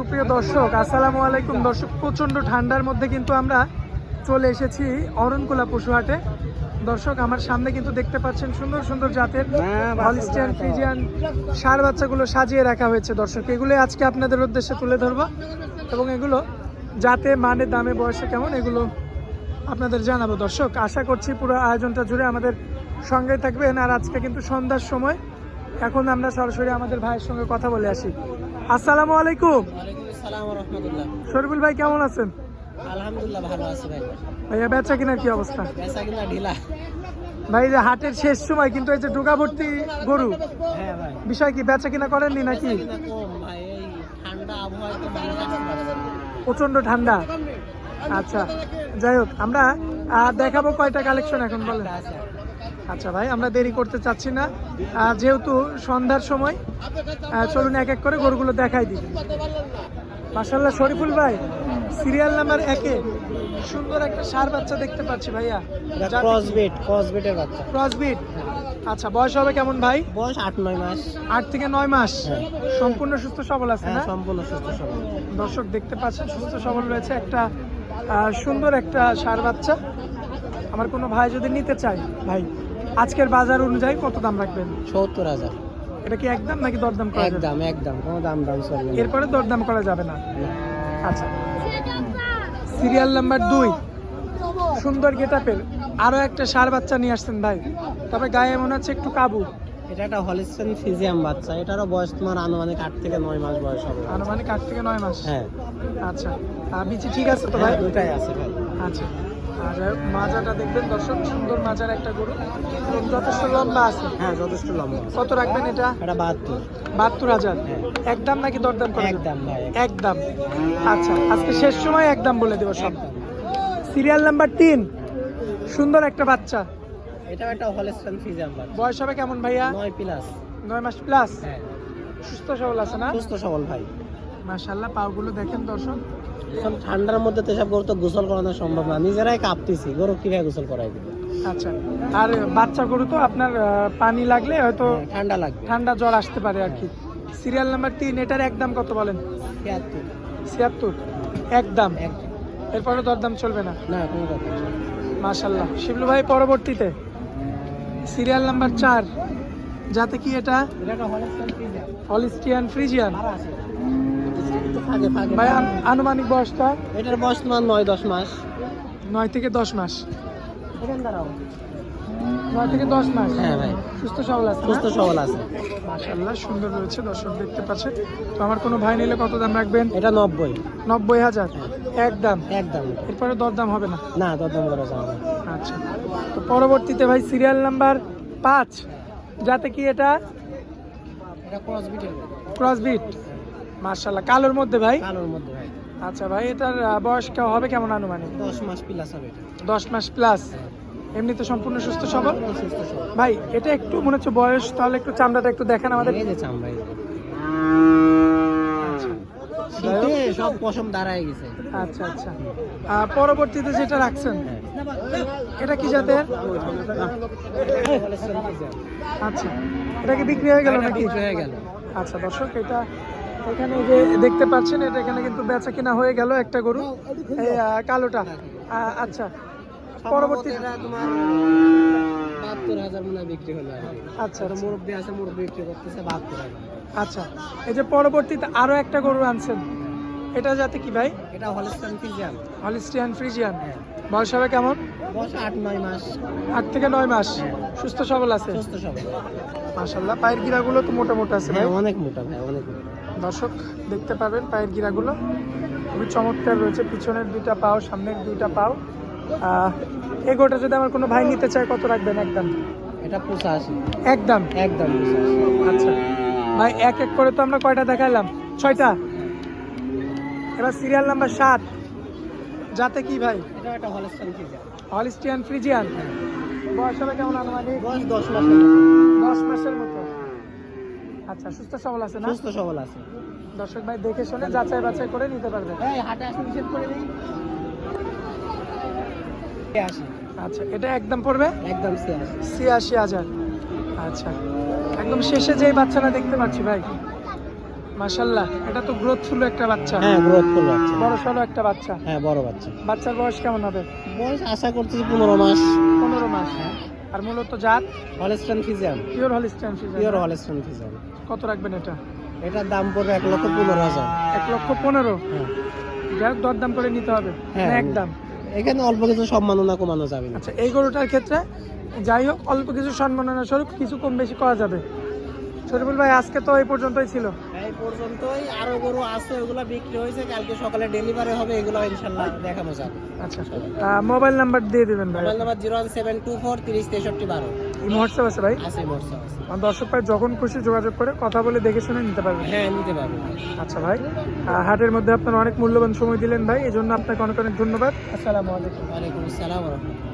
সুপ্রিয় দর্শক আসসালামু আলাইকুম। দর্শক প্রচণ্ড ঠান্ডার মধ্যে কিন্তু আমরা চলে এসেছি অরণকুলা পশুহাটে দর্শক আমার সামনে কিন্তু দেখতে পাচ্ছেন সুন্দর সুন্দর জাতের হলিস্টিয়ান ফ্রিজিয়ান সার বাচ্চাগুলো সাজিয়ে রাখা হয়েছে। দর্শক এগুলো আজকে আপনাদের উদ্দেশ্যে তুলে ধরবো। এবং এগুলো জাতে মানে দামে বয়সে কেমন এগুলো আপনাদের জানাব। দর্শক আশা করছি পুরো আয়োজনটা জুড়ে আমাদের সঙ্গে থাকবেন। আর আজকে কিন্তু সন্ধ্যার সময় এখন আমরা সরাসরি আমাদের ভাইয়ের সঙ্গে কথা বলে আসি। আসসালামু আলাইকুম। শরীফুল ভাই কেমন আছেন? আলহামদুলিল্লাহ ভালো আছি ভাই। ভাইয়া বেচা কিনার কি অবস্থা? পেশা কিনা ঢিলা। ভাই যে হাটের শেষ সময় কিন্তু এই যে ডোকা ভর্তি গরু হ্যাঁ বিষয় কি বেচা কিনা করেননি নাকি। প্রচণ্ড ঠান্ডা আচ্ছা যাই হোক আমরা দেখাবো কয়টা কালেকশন এখন বলেন। আচ্ছা ভাই আমরা দেরি করতে চাচ্ছি না। যেহেতু সন্ধ্যার সময় চলুন এক এক করে গরুগুলো দেখাই দিই। মাসাল্লাহ শরীফুল ভাই সিরিয়াল নাম্বার একে। সুন্দর একটা সার বাচ্চা দেখতে পাচ্ছি ভাইয়া। ক্রসবিট ক্রসবিটের বাচ্চা। ক্রসবিট আচ্ছা বয়স হবে কেমন ভাই? বয়স আট নয় মাস। আট থেকে নয় মাস। হ্যাঁ। সম্পূর্ণ সুস্থ সবল আছে হ্যাঁ না? সম্পূর্ণ সুস্থ সবল। দর্শক দেখতে পাচ্ছেন সুস্থ সবল রয়েছে একটা সুন্দর একটা সার বাচ্চা। আমার কোনো ভাই যদি নিতে চায় ভাই আজকের বাজার অনুযায়ী কত দাম রাখবেন? সত্তর হাজার। এটা কি একদম নাকি দরদাম করা যাবে? একদম একদম কোনো দাম দাম চলবে। এরপরে দরদাম করা যাবে না? আচ্ছা। সিরিয়াল নাম্বার দুই। সুন্দর গেটাপের আরও একটা সার বাচ্চা নিয়ে আসছেন ভাই। তবে গায়ে মনে হচ্ছে একটু কাবু। এটা একটা হলিস্টেন ফিজিয়াম বাচ্চা। এটারও বয়স তোমার আনুমানিক আট থেকে নয় মাস বয়স হবে। আনুমানিক আট থেকে নয় মাস? হ্যাঁ। আচ্ছা। বিচি ঠিক আছে তো ভাই? হ্যাঁ দুটাই আছে ভাই। আচ্ছা। আর মাজাটা দেখবেন দর্শক সুন্দর মাজার একটা গরু। এবং যথেষ্ট লম্বা আছে। হ্যাঁ যথেষ্ট লম্বা। কত রাখবেন এটা? এটা বাহাত্তর। বাহাত্তর হাজার। একদম নাকি দরদাম করে একদম ভাই। একদম। আচ্ছা আজকে শেষ সময় একদম বলে দেবো সব। সিরিয়াল নাম্বার তিন। সুন্দর একটা বাচ্চা। এটাও একটা হলিস্টেন ফিজিয়াম বাচ্চা বয়স হবে কেমন ভাইয়া? নয় প্লাস। নয় মাস প্লাস? হ্যাঁ। সুস্থ সবল আছে না? সুস্থ সবল ভাই। মাশাল্লাহ পাগুলো দেখেন দর্শক। এখন ঠান্ডার মধ্যে তো সব গরু তো গোসল করানো সম্ভব না। নিজেরাই কাঁপতেছি। গরু কীভাবে গোসল করাই দিবে? আচ্ছা। আর বাচ্চা গরু তো আপনার পানি লাগলে হয়তো হ্যাঁ, ঠান্ডা লাগবে। ঠান্ডা জ্বর আসতে পারে আর কি। সিরিয়াল নাম্বার তিন এটার একদম কত বলেন? তিয়াত্তর ছিয়াত্তর? একদম এরপরে দরদাম চলবে না? না কোনো কথা। মাশাল্লাহ। শিবলু ভাই পরবর্তীতে। সিরিয়াল নাম্বার চার। যাতে কি এটা? হলিস্টিয়ান ফ্রিজিয়ান ফাঁকে ফাঁকে ভাই আন- আনুমানিক বয়সটা? এটার বয়স তোমার নয় দশ মাস। নয় থেকে দশ মাস। এখান দাঁড়াও। নয় থেকে দশ মাস? হ্যাঁ ভাই। সুস্থ সবল আছে সুস্থ সবল আছে। মাশাল্লাহ সুন্দর রয়েছে দর্শক দেখতে পাচ্ছেন তো আমার কোনো ভাই নিলে কত দাম রাখবেন? এটা নব্বই। নব্বই হাজার? একদম একদম এরপরে দরদাম হবে না? না দরদাম করা যাবে আচ্ছা। তো পরবর্তীতে ভাই সিরিয়াল নাম্বার পাঁচ যাতে কি এটা? ক্রসবিটের ক্রসবিট মার্শাল্লাহ কালোর মধ্যে ভাই? কালোর মধ্যে ভাই। আচ্ছা ভাই এটার বয়স হবে কেমন আনুমানিক? দশ মাস প্লাস হবে এটা। দশ মাস প্লাস এমনিতে সম্পূর্ণ সুস্থ সবল? সুস্থ ভাই এটা একটু মনে হচ্ছে বয়স তাহলে একটু চামড়াটা একটু দেখেন আমাদের। এই যে চামড়া শীতে সব পশম দাঁড়ায় গেছে। আচ্ছা আচ্ছা। পরবর্তীতে যেটা রাখছেন হ্যাঁ। এটা কি জাতের? আচ্ছা। এটা কি বিক্রি হয়ে গেল নাকি? হয়ে গেল। আচ্ছা দর্শক এটা এখানে যে দেখতে পাচ্ছেন এটা এখানে কিন্তু বেচা কিনা হয়ে গেল একটা গরু। কালোটা। আচ্ছা। পরবর্তী হয়। আচ্ছা আচ্ছা, আচ্ছা। এই যে পরবর্তীতে আরও একটা গরু আনছেন। এটা যাতে কি ভাই? এটা হলিস্টিয়ান ফ্রিজিয়ান বয়স হবে কেমন? বয়স আট নয় মাস। আট থেকে নয় মাস। সুস্থ সবল আছে? সুস্থ সবল। মাশাল্লাহ পায়ের গিরাগুলো তো মোটা মোটা আছে ভাই? হ্যাঁ অনেক মোটা ভাই অনেক মোটা। দর্শক দেখতে পাবেন পায়ের গিরাগুলো। খুবই চমৎকার রয়েছে পিছনের দুইটা পাও সামনের দুইটা পাও। আহ, এই গোটা যদি আমার কোনো ভাই নিতে চায় কত রাখবেন একদম? এটা পঁচাশি। একদম? একদম আচ্ছা। ভাই এক এক করে তো আমরা কয়টা দেখাইলাম? ছয়টা। এবার সিরিয়াল নাম্বার সাত। যাতে কি ভাই? এটা একটা হলিস্টান ফিজিয়াম হলিস্টিয়ান ফ্রিজিয়ান বয়স হবে কেমন আনুমানিক? বয়স দশ মাসের দশ মাসের মতো। আচ্ছা সুস্থ সবল আছে না? সুস্থ সবল আছে। দর্শক ভাই দেখে শুনে যাচাই বাছাই করে নিতে পারবে। হাটে করে দিই আসি। আচ্ছা এটা একদম পড়বে? একদম ছিয়াশি হাজার। আচ্ছা একদম শেষে যেই বাচ্চাটা দেখতে পাচ্ছি ভাই মাশাল্লাহ এটা তো গ্রোথফুল একটা বাচ্চা। হ্যাঁ গ্রোথ ফুল বাচ্চা। বড় সড়ো একটা বাচ্চা। হ্যাঁ বড় বাচ্চা। বাচ্চার বয়স কেমন হবে? বয়স আশা করতেছি পনেরো মাস। পনেরো মাস। আর মূলত জাত? Holstein Friesian pure Holstein pure Holstein Friesian কত রাখবেন এটা? এটার দাম পড়বে এক লক্ষ পনেরো হাজার। এক লক্ষ পনেরো? হ্যাঁ। যাই হোক দরদাম করে নিতে হবে। হ্যাঁ। একদম। এখানে অল্প কিছু সম্মাননা কমানো যাবে না। আচ্ছা এই গরুটার ক্ষেত্রে যাই হোক অল্প কিছু সম্মাননা স্বরূপ কিছু কম বেশি করা যাবে। শরীফুল ভাই আজকে তো এই পর্যন্তই ছিল। এই পর্যন্তই। আরও গরু আছে ওগুলা বিক্রি হয়েছে কালকে সকালে ডেলিভারি হবে এগুলো ইনশাল্লাহ দেখানো যাবে। আচ্ছা মোবাইল নাম্বার দিয়ে দিবেন ভাই। Mobile number zero one seven two four তিরিশ তেষট্টি বারো। এই হোয়াটসঅ্যাপ আছে ভাই? আছে হোয়াটসঅ্যাপ আছে। আমার দর্শক ভাই যখন খুশি যোগাযোগ করে কথা বলে দেখে শুনে নিতে পারবেন হ্যাঁ নিতে পারবে। আচ্ছা ভাই হাটের মধ্যে আপনার অনেক মূল্যবান সময় দিলেন ভাই এই জন্য আপনাকে অনেক অনেক ধন্যবাদ। আসসালামু আলাইকুম। ওয়ালাইকুম আসসালাম রহমতুল্লাহ।